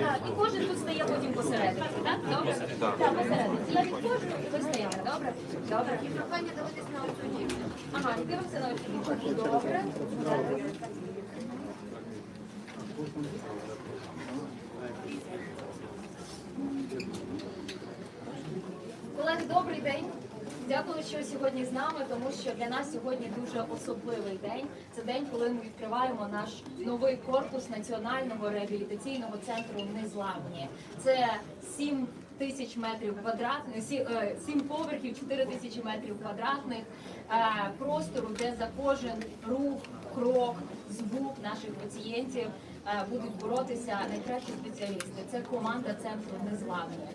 Так, і кожен тут стає потім посередині, так? Добре? Так, посередині. Я відходжу, і ви стоїте, добре? Добре. І прохання дивитись на оцю Ага, і дивимося на оцю Добре. Колеги, добрий день. Дякую, що сьогодні з нами, тому що для нас сьогодні дуже особливий день. Це день, коли ми відкриваємо наш новий корпус національного реабілітаційного центру Незламні. Це 7 тисяч метрів квадратних, е, сім поверхів, 4 тисячі метрів квадратних е, простору, де за кожен рух, крок, звук наших пацієнтів е, будуть боротися найкращі спеціалісти. Це команда центру Незламні.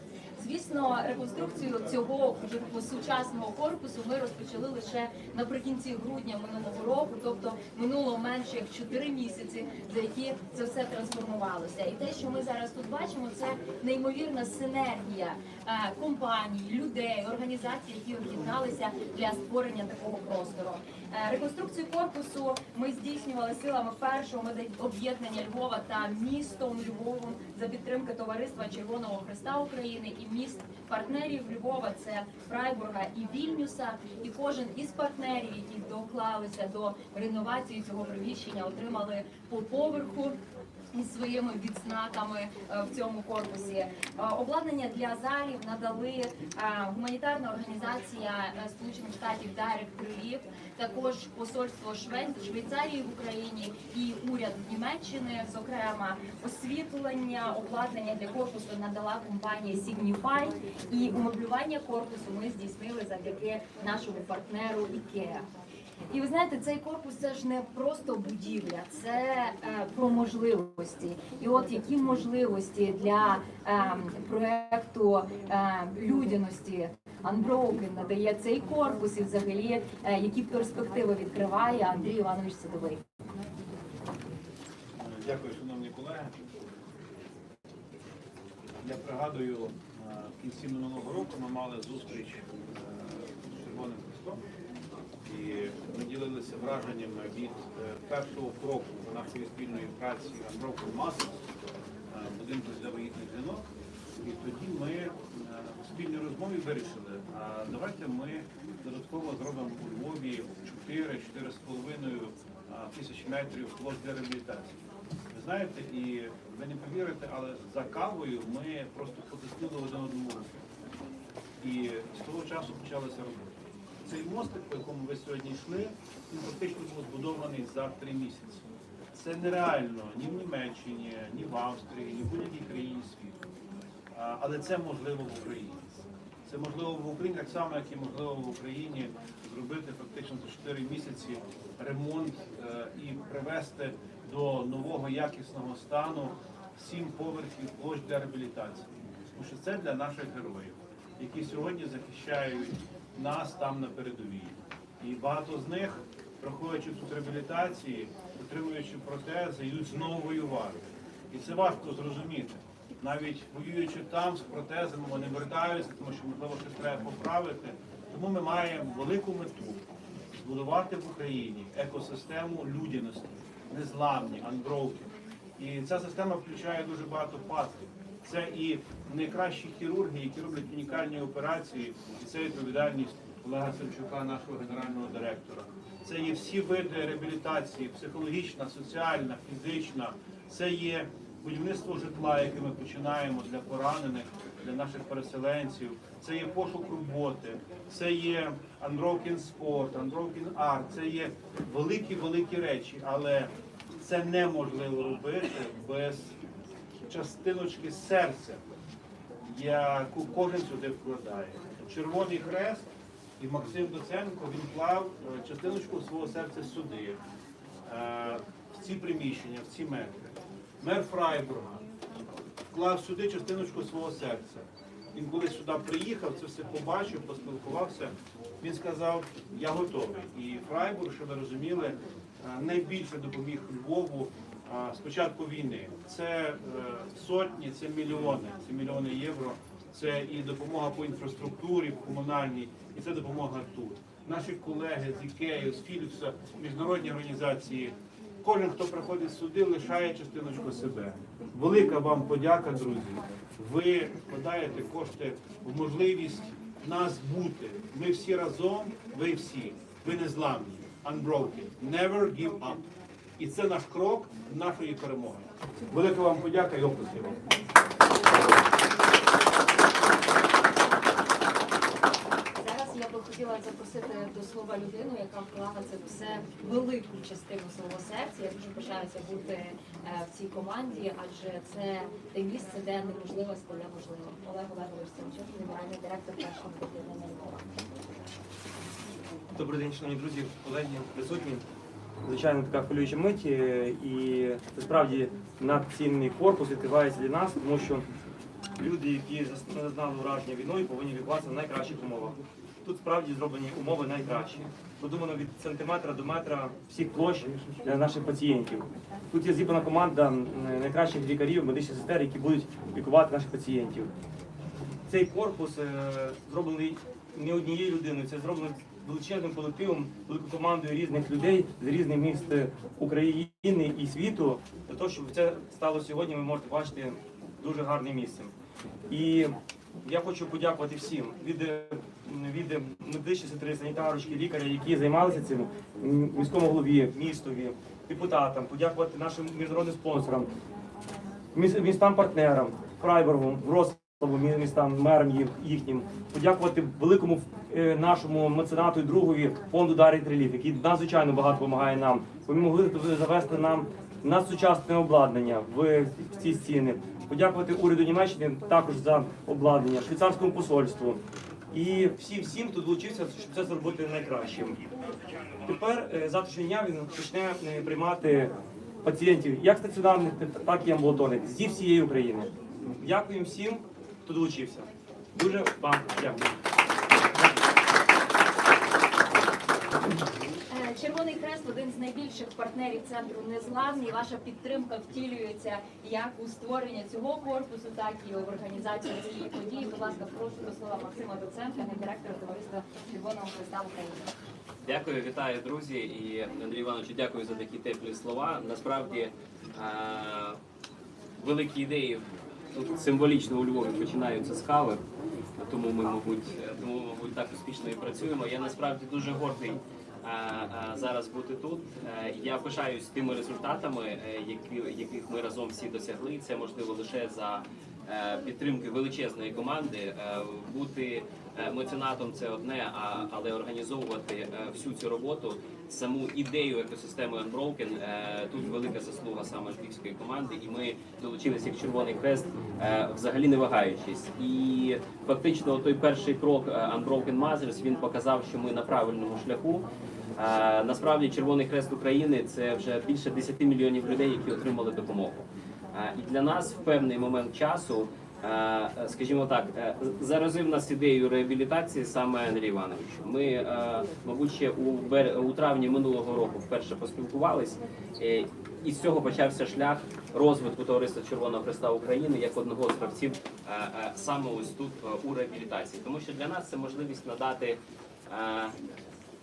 Звісно, реконструкцію цього вже сучасного корпусу ми розпочали лише наприкінці грудня минулого року, тобто минуло менше як 4 місяці, за які це все трансформувалося. І те, що ми зараз тут бачимо, це неймовірна синергія е, компаній, людей, організацій, які об'єдналися для створення такого простору. Е, Реконструкцію корпусу ми здійснювали силами першого об'єднання Львова та містом Львовом за підтримки товариства Червоного Христа України і міст партнерів Львова це Фрайбурга і Вільнюса. І кожен із партнерів, які доклалися до реновації цього приміщення, отримали по поверху. Із своїми відзнаками е, в цьому корпусі Е, обладнання для залів надали гуманітарна організація Сполучених Штатів Direct Relief, також посольство Швейцарії в Україні і уряд Німеччини. Зокрема, освітлення обладнання для корпусу надала компанія Signify і умеблювання корпусу ми здійснили завдяки нашому партнеру IKEA. І ви знаєте, цей корпус це ж не просто будівля, це е, про можливості. І от які можливості для е, проекту е, людяності Unbroken надає цей корпус і взагалі е, які перспективи відкриває Андрій Іванович Садовий. Дякую, шановні колеги. Я пригадую, е, в кінці минулого року ми мали зустріч е, з Червоним Христом і ми ділилися враженнями від першого кроку нашої спільної праці Mothers, е, будинку для вагітних жінок. І тоді ми у спільній розмові вирішили, а давайте ми додатково зробимо у Львові 4-4,5 тисячі метрів площ для реабілітації. Ви знаєте, і ви не повірите, але за кавою ми просто потиснули один одному руки. І з того часу почалася робота. Цей мостик, по якому ви сьогодні йшли, він фактично був збудований за три місяці. Це нереально ні в Німеччині, ні в Австрії, ні в будь-якій країні світу. Але це можливо в Україні. Це можливо в Україні так само, як і можливо в Україні зробити фактично за 4 місяці ремонт е, і привести до нового якісного стану сім поверхів площ для реабілітації. Тому що це для наших героїв, які сьогодні захищають нас там на передовій. І багато з них, проходячи тут реабілітації, отримуючи протези, йдуть знову воювати. І це важко зрозуміти. Навіть воюючи там з протезами, вони вертаються, тому що можливо щось треба поправити. Тому ми маємо велику мету збудувати в Україні екосистему людяності, незламні, unbroken. І ця система включає дуже багато факторів. Це і найкращі хірурги, які роблять унікальні операції, і це відповідальність Олега Савчука, нашого генерального директора. Це є всі види реабілітації, психологічна, соціальна, фізична. Це є будівництво житла, яке ми починаємо для поранених, для наших переселенців. Це є пошук роботи, це є unbroken sport, unbroken art, це є великі великі речі, але це неможливо робити без частиночки серця, яку кожен сюди вкладає. Червоний хрест і Максим Доценко він клав е, частиночку свого серця сюди, е, в ці приміщення, в ці метри. Мер Фрайбурга вклав сюди частиночку свого серця. Він коли сюди приїхав, це все побачив, поспілкувався. Він сказав, я готовий. І Фрайбург, щоб ви розуміли, е, найбільше допоміг Львову е, з початку війни. Це е, сотні, це мільйони, це мільйони євро. Це і допомога по інфраструктурі, по комунальній, і це допомога тут. Наші колеги з Ікею, з Філіпса, міжнародні організації кожен, хто приходить сюди, лишає частиночку себе. Велика вам подяка, друзі. Ви подаєте кошти в можливість нас бути. Ми всі разом, ви всі. Ви не зламні. Unbroken. Never give up. І це наш крок нашої перемоги. Велика вам подяка і оплески вам. Зараз я би хотіла запросити до слова людину, яка вклала це все велику частину свого серця. Я дуже бажаюся бути е, в цій команді, адже це те місце, де неможливо стає можливим. Олег Олегович Семчук, генеральний директор першого відділення Львова. Добрий день, шановні друзі, колеги, присутні. Звичайно, така хвилююча мить, е, і це справді надцінний корпус відкривається для нас, тому що люди, які зас- зазнали враження війною, повинні лікуватися в найкращих умовах. Тут справді зроблені умови найкращі. Продумано від сантиметра до метра всіх площ для наших пацієнтів. Тут є зібрана команда найкращих лікарів, медичних сестер, які будуть лікувати наших пацієнтів. Цей корпус е, зроблений не однією людиною, це зроблено величезним колективом, великою командою різних людей з різних міст України і світу. Для того, щоб це стало сьогодні, ви можете бачити дуже гарним місцем. І я хочу подякувати всім від, від медичної сестри, санітарочки, лікаря, які займалися цим, міському голові, містові, депутатам, подякувати нашим міжнародним спонсорам, містам-партнерам, Фрайбургу, Вроцлаву, мі- містам, мерам їх- їхнім, подякувати великому е, нашому меценату і другові фонду Дарить Реліф, який надзвичайно багато допомагає нам. Ви могли завести нам надсучасне обладнання в, в ці стіни. Подякувати уряду Німеччини також за обладнання, швейцарському посольству. І всім всім, хто долучився, щоб це зробити найкращим. Тепер е, завтрашнього дня він почне е, приймати пацієнтів як стаціонарних, так і амбулаторних зі всієї України. Дякую всім, хто долучився. Дуже вам дякую. Е, Червоний Хрест один з найбільших партнерів центру Незламні. Ваша підтримка втілюється як у створення цього корпусу, так і в організації цієї події. Будь ласка, прошу до слова Максима Доценка, гендиректора товариства Червоного Хреста України. Дякую, вітаю, друзі. І Андрій Івановичу, дякую за такі теплі слова. Насправді е, великі ідеї тут символічно у Львові починаються з кави. Тому ми, мабуть, тому, мабуть, так успішно і працюємо. Я насправді дуже гордий е, е, зараз бути тут. Е, Я пишаюсь тими результатами, е, яких ми разом всі досягли. Це можливо лише за е, підтримки величезної команди. Бути меценатом це одне, а але організовувати всю цю роботу, саму ідею екосистеми Unbroken, тут велика заслуга саме львівської команди, і ми долучилися як Червоний Хрест, взагалі не вагаючись. І фактично той перший крок Unbroken Mothers, він показав, що ми на правильному шляху. Насправді Червоний Хрест України це вже більше 10 мільйонів людей, які отримали допомогу. І для нас в певний момент часу, скажімо так, е, заразив нас ідеєю реабілітації саме Андрій Іванович. Ми, е, мабуть, ще у травні минулого року вперше поспілкувались, е, і з цього почався шлях розвитку товариства Червоного Хреста України як одного з гравців саме ось тут у реабілітації, тому що для нас це можливість надати.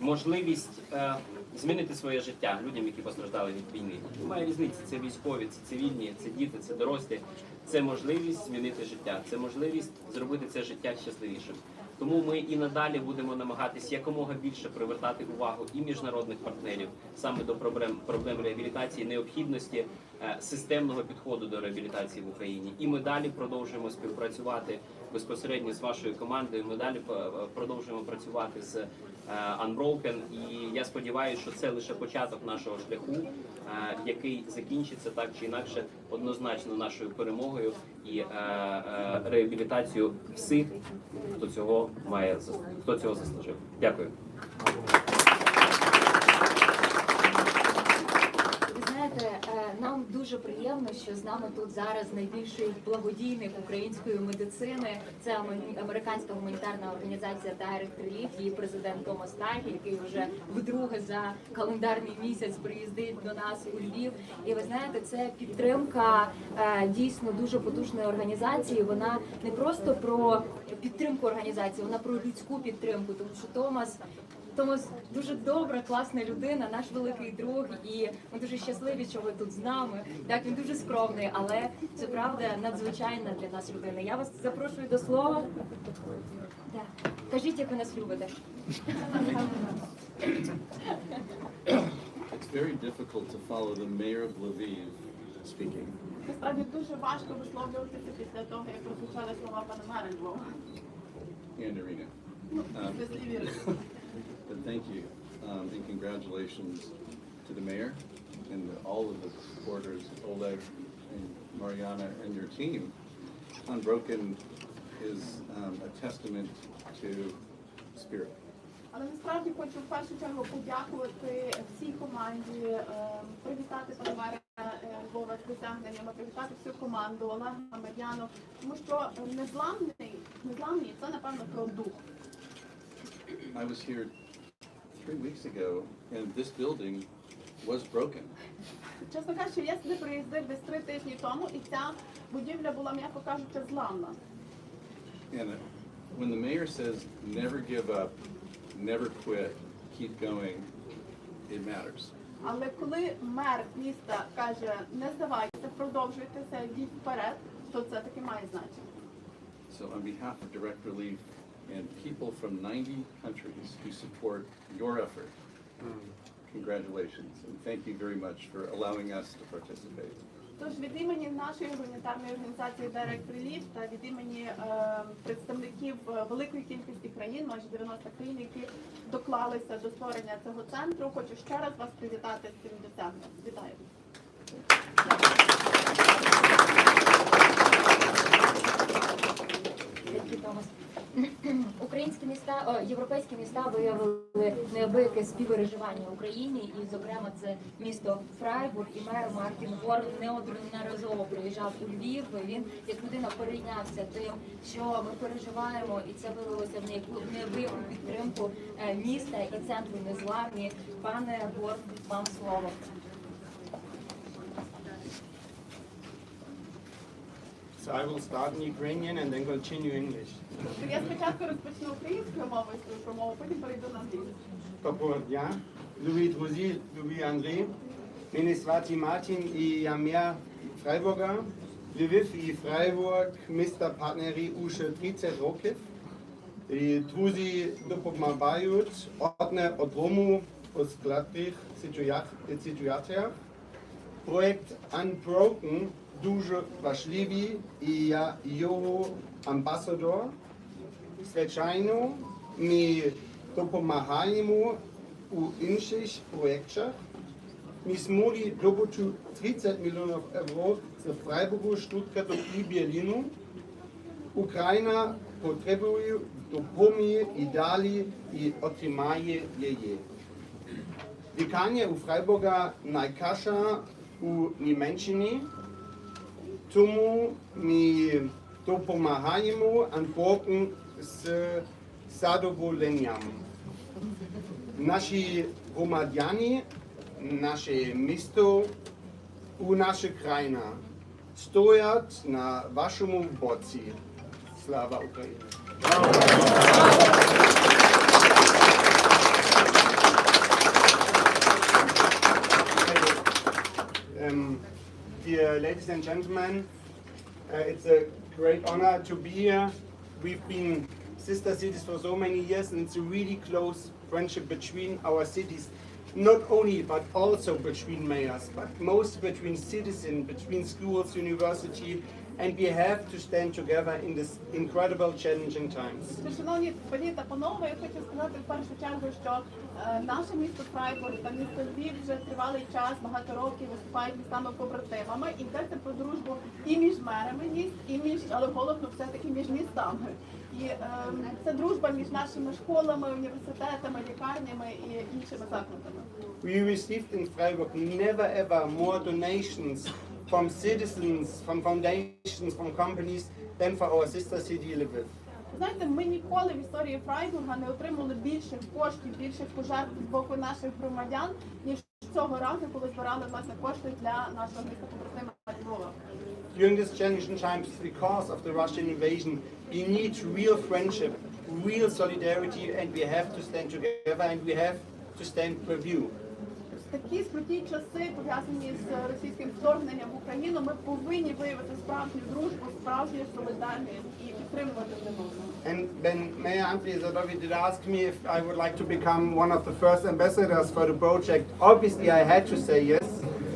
Можливість е, змінити своє життя людям, які постраждали від війни. Немає різниці. Це військові, це цивільні, це діти, це дорослі. Це можливість змінити життя. Це можливість зробити це життя щасливішим. Тому ми і надалі будемо намагатись якомога більше привертати увагу і міжнародних партнерів саме до проблем проблем реабілітації, необхідності е, системного підходу до реабілітації в Україні. І ми далі продовжуємо співпрацювати безпосередньо з вашою командою. Ми далі е, продовжуємо працювати з е, Unbroken. І я сподіваюся, що це лише початок нашого шляху, е, який закінчиться так чи інакше однозначно нашою перемогою і реабілітацією всіх, хто цього має хто цього заслужив. Дякую. Ви знаєте, е, нам дуже приємно, що з нами тут зараз найбільший благодійник української медицини. Це американська гуманітарна організація Direct Relief, її президент Томас Тайг, який вже вдруге за календарний місяць приїздить до нас у Львів. І ви знаєте, це підтримка е, дійсно дуже потужної організації. Вона не просто про підтримку організації, вона про людську підтримку, тому що Томас Томас дуже добра, класна людина, наш великий друг, і ми дуже щасливі, що ви тут з нами. Так, він дуже скромний, але це правда надзвичайна для нас людина. Я вас запрошую до слова. Да. Кажіть, як ви нас любите. It's very difficult to follow the mayor of Lviv speaking. Насправді дуже важко висловлюватися після того, як прозвучали слова пана мера Львова. and Irina. Ну, щасливі речі. But thank you um, and congratulations to the mayor and all of the supporters, Oleg and Mariana and your team. Unbroken is um, a testament to spirit. Але насправді хочу в першу чергу подякувати всій команді, е, привітати пана мера е, Львова з досягненнями, привітати всю команду, Олега Мар'яну, тому що незламний, незламний це напевно про дух. I was here three weeks ago and this building was broken. Чесно кажучи, я сюди приїздив десь три тижні тому, і ця будівля була, м'яко кажучи, зламна. And uh, when the mayor says, never give up, never quit, keep going, it matters. Але коли мер міста каже, не здавайтеся, продовжуйтеся, йдіть вперед, то це таки має значення. So on behalf of Direct Relief and people from 90 countries who support your effort, congratulations, and thank you very much for allowing us to participate. Тож від імені нашої гуманітарної організації Direct Relief та від імені е, представників е, великої кількості країн, майже 90 країн, які доклалися до створення цього центру, хочу ще раз вас привітати з цим досягненням. Вітаю! Дякую, Томас. Українські міста, о, європейські міста виявили неабияке співпереживання Україні, і, зокрема, це місто Фрайбург і мер Мартін Гор неодноразово приїжджав у Львів. Він як людина перейнявся тим, що ми переживаємо, і це вилилося в неабияку підтримку е, міста і центру незламні. Пане Гор, вам слово. So I will start in Ukrainian and then continue English. Я спочатку розпочну українською мовою свою промову, потім перейду на англійську. Доброго дня. Любі друзі, любі Андрій. Мене звати Мартин і я мер Фрайбурга. Львів і Фрайбург міста партнері уже 30 років. І друзі допомагають одне одному у складних ситуаціях. Проект Unbroken дуже важливий і я його амбасадор. Звичайно, ми допомагаємо у інших проєктах. Ми змогли добути 30 мільйонів євро з Фрайбургу, Штутгарту і Берліну. Україна потребує допомоги і далі і отримає її. Вікання у Фрайбурга найкраща у Німеччині, тому ми допомагаємо Антворпен з задоволенням. Наші громадяни, наше місто у наша країна стоять на вашому боці. Слава Україні! Um, dear ladies and gentlemen, uh, it's a great honor to be here. We've been sister cities for so many years, and it's a really close friendship between our cities. Not only, but also between mayors, but most between citizens, between schools, university, and we have to stand together in this incredible, challenging times. Шановні пані та панове, я хочу сказати в першу чергу, що е, наше місто Фрайбург та місто Львів вже тривалий час, багато років виступають містами побратимами і йдеться про дружбу і між мерами міст, і між, але головно все-таки між містами. І е, це дружба між нашими школами, університетами, лікарнями і іншими закладами. We received in Freiburg never ever more donations from citizens, from foundations, from companies than for our sister city Lviv. Знаєте, ми ніколи в історії Фрайбурга не отримали більших коштів, більших пожертв з боку наших громадян, ніж цього разу, коли збирали власне кошти для нашого міста побратима Львова. During these challenging times, because of the Russian invasion, we need real friendship, real solidarity and we have to stand together and we have to stand with you. Такі скруті часи, пов'язані з російським вторгненням в Україну, ми повинні виявити справжню дружбу, справжню солідарність і підтримувати один одного. And then Mayor Ampli Zadovi did ask me if I would like to become one of the first ambassadors for the project. Obviously, I had to say yes.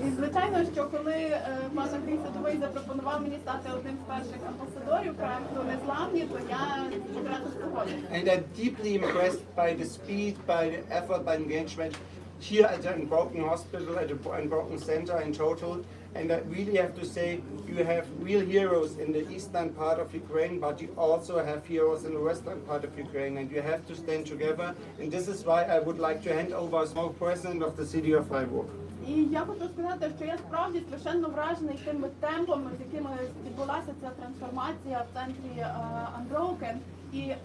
І звичайно, що коли е, пан Андрій Садовий запропонував мені стати одним з перших амбасадорів проекту Незламні, то я одразу погодилася. And I'm deeply impressed by the speed, by the effort, by engagement here at the Unbroken Hospital, at the Unbroken Center in total. And I really have to say, you have real heroes in the eastern part of Ukraine, but you also have heroes in the western part of Ukraine, and you have to stand together. And this is why I would like to hand over as small president of the city of Freiburg. І я хочу сказати, що я справді страшенно вражений тими темпами, з якими відбулася ця трансформація в центрі е, Unbroken. І е,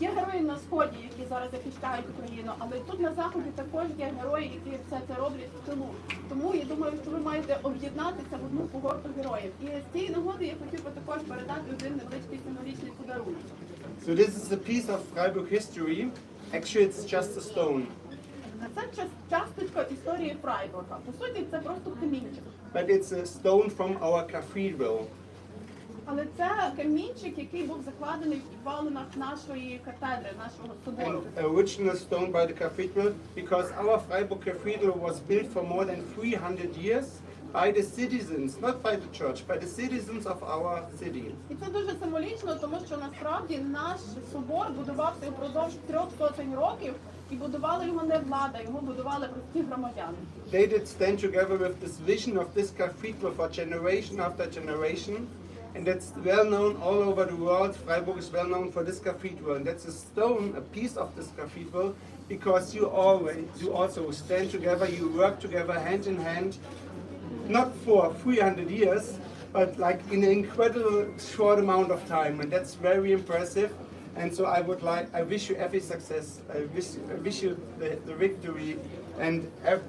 є герої на сході, які зараз захищають Україну, але тут на заході також є герої, які все це роблять в тилу. Тому я думаю, що ви маєте об'єднатися в одну когорту героїв. І з цієї нагоди я хотів би також передати один невеличкий символічний подарунок. So this is a piece of Freiburg history. Actually, it's just a stone. Це час- часточка історії Фрайбурга. По суті, це просто камінчик. But it's a stone from our cathedral. Але це камінчик, який був закладений в підвалинах нашої катедри, нашого собору. An original stone by the cathedral because our Freiburg Cathedral was built for more than 300 years by the citizens, not by the church, by the citizens of our city. І це дуже символічно, тому що насправді наш собор будувався впродовж трьох сотень років, і будували його не влада, його будували прості громадяни. They did stand together with this vision of this cathedral for generation after generation. And that's well known all over the world. Freiburg is well known for this cathedral. And that's a stone, a piece of this cathedral, because you always, you also stand together, you work together hand in hand, not for 300 years, but like in an incredible short amount of time. And that's very impressive. And so I would like, I wish you every success. I wish, I wish you the, the victory. And ev-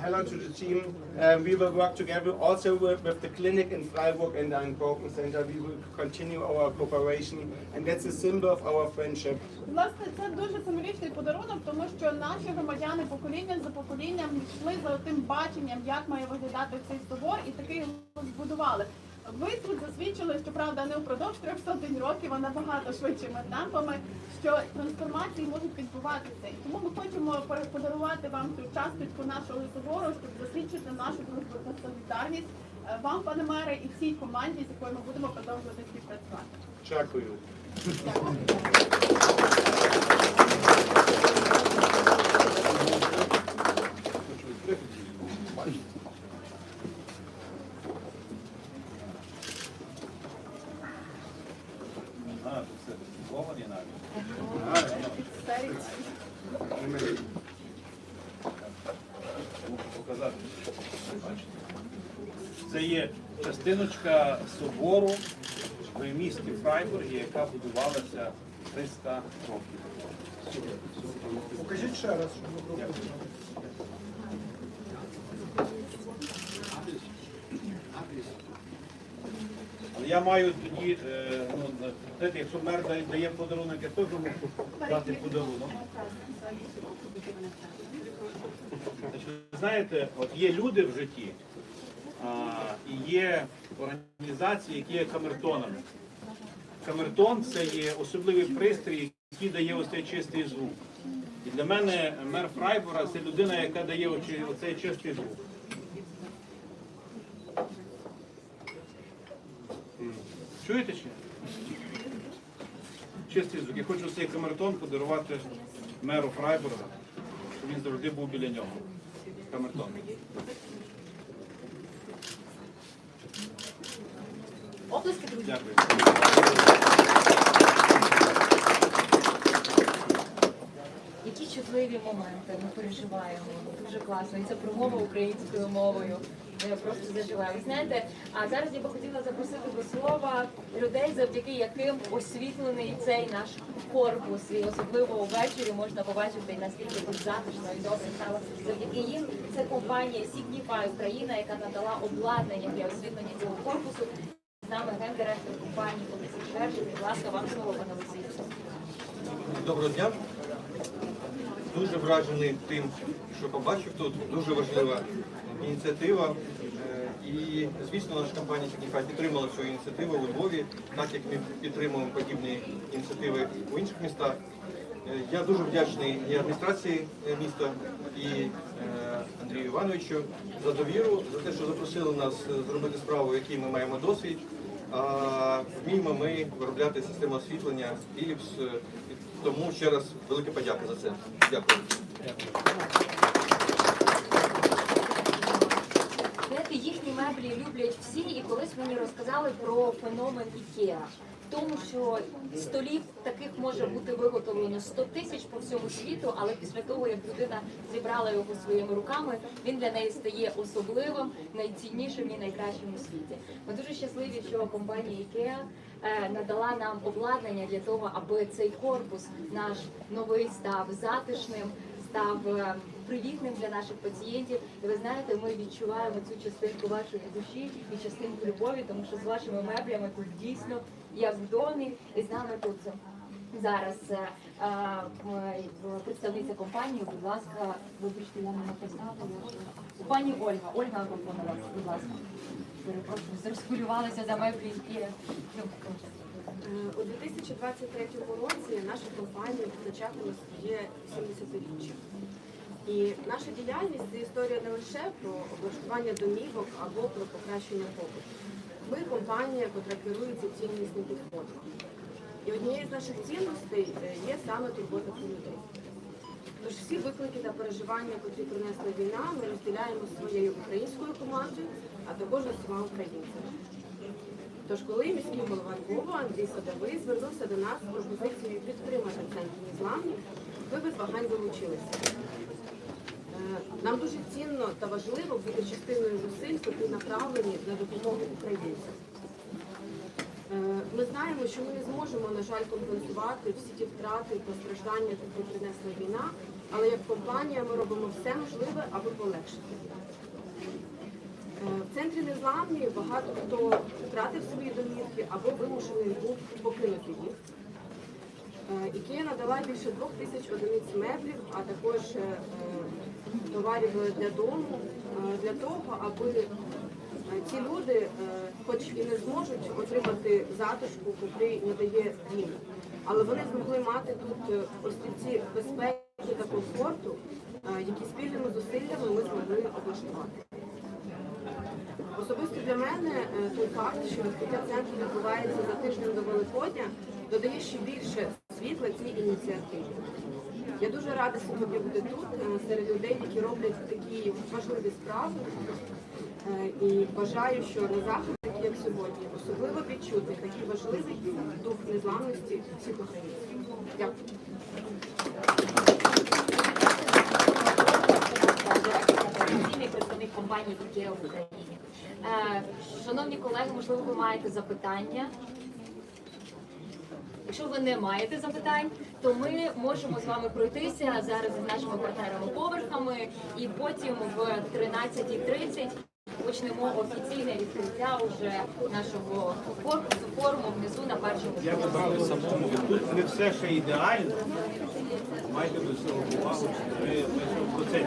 hello to the team. Uh, we will work together also with, with the clinic in Freiburg and the Unbroken Center. We will continue our cooperation. And that's a symbol of our friendship. Власне, це дуже символічний подарунок, тому що наші громадяни покоління за поколінням йшли за тим баченням, як має виглядати цей собор, і такий збудували. Ви тут засвідчили, що правда не впродовж трьох сотень років, а набагато швидшими темпами, що трансформації можуть відбуватися. І тому ми хочемо подарувати вам цю часточку нашого собору, щоб засвідчити нашу дружбу солідарність е, вам, пане мере, і всій команді, з якою ми будемо продовжувати співпрацювати. Дякую. А, тут все ковані навіть. Це Мушу показати. Бачите? Це є частиночка собору в місті Фрайбургі, яка будувалася 300 років. Покажіть ще раз, щоб Дякую. Але я маю тоді, е, ну, знаєте, якщо мер дає- дає подарунок, я теж можу дати подарунок. Значить, ви знаєте, от є люди в житті, а, є організації, які є камертонами. Камертон це є особливий пристрій, який дає ось цей чистий звук. І для мене мер Фрайбура це людина, яка дає оцей чистий звук. Чуєте чи? Чистий звук. Я хочу цей камертон подарувати меру Фрайбура, щоб він завжди був біля нього. Камертон. Оплески, друзі. Дякую. Які чутливі моменти ми переживаємо. Дуже класно. І це промова українською мовою. Я просто заживаю. Знаєте, а зараз я би хотіла запросити до слова людей, завдяки яким освітлений цей наш корпус. І особливо увечері можна побачити, наскільки тут затишно і досить стало. Завдяки їм це компанія Signify Україна, яка надала обладнання для освітлення цього корпусу. Нами гендиректор компанії Олексій Шершин. Будь ласка, вам слово, пане Олексій. Доброго дня. Дуже вражений тим, що побачив тут. Дуже важлива ініціатива. Е, І, звісно, наша компанія Signify підтримала цю ініціативу у Львові, так як ми підтримуємо подібні ініціативи у інших містах. Е, Я дуже вдячний і адміністрації міста, і е, Андрію Івановичу за довіру, за те, що запросили нас зробити справу, якій ми маємо досвід. Вміємо ми виробляти систему освітлення Philips. е, Тому ще раз велика подяка за це. Дякую. Знаєте, їхні меблі люблять всі, і колись мені розказали про феномен Ікеа. Тому, що столів таких може бути виготовлено 100 тисяч по всьому світу, але після того, як людина зібрала його своїми руками, він для неї стає особливим, найціннішим і найкращим у світі. Ми дуже щасливі, що компанія е, надала нам обладнання для того, аби цей корпус наш новий став затишним, став е, привітним для наших пацієнтів. І ви знаєте, ми відчуваємо цю частинку вашої душі і частинку любові, тому що з вашими меблями тут дійсно як домі, і з нами тут зараз е, е, представниця компанії. Будь ласка, вибачте, я не написала. Пані Ольга, Ольга Агрофонова, будь ласка. Перепрошую, розхвилювалася за меблі і ну, Е, У 2023 році наша компанія відзначатиме своє 70-річчя. І наша діяльність це історія не лише про облаштування домівок або про покращення побуту. Ми компанія, яка керується ціннісним підходом. І однією з наших цінностей е, є саме турбота про людей. Тож всі виклики та переживання, котрі принесла війна, ми розділяємо зі своєю українською командою, а також з усіма українцями. Тож, коли міський голова Львова Андрій Садовий звернувся до нас з пропозицією підтримати центр незламні, ми без вагань долучилися. Нам дуже цінно та важливо бути частиною зусиль, які направлені на допомогу українцям. Е, Ми знаємо, що ми не зможемо, на жаль, компенсувати всі ті втрати і постраждання, які принесла війна, але як компанія ми робимо все можливе, аби полегшити. Е, В центрі незламні багато хто втратив свої домівки або вимушений був покинути їх. Е, Ікея надала більше двох тисяч одиниць меблів, а також товарів для дому е, для того, аби е, ці люди, е, хоч і не зможуть отримати затишку, котрий надає дім, але вони змогли мати тут острівці безпеки та комфорту, які спільними зусиллями ми змогли облаштувати. Особисто для мене той факт, що відкриття центру відбувається за тиждень до Великодня, додає ще більше світла цій ініціативі. Я дуже рада сьогодні бути тут е, серед людей, які роблять такі важливі справи. Е, І бажаю, що на заходи, такі як сьогодні, особливо відчути такий важливий дух незламності всіх українців. Дякую. Е, Шановні колеги, можливо, ви маєте запитання. Якщо ви не маєте запитань, то ми можемо з вами пройтися зараз з нашими партнерами поверхами, і потім в 13.30 почнемо офіційне відкриття уже нашого корпусу форуму внизу на першому Я вибрав самому. Тут не все ще ідеально. Майте до цього увагу, що ми, в процесі.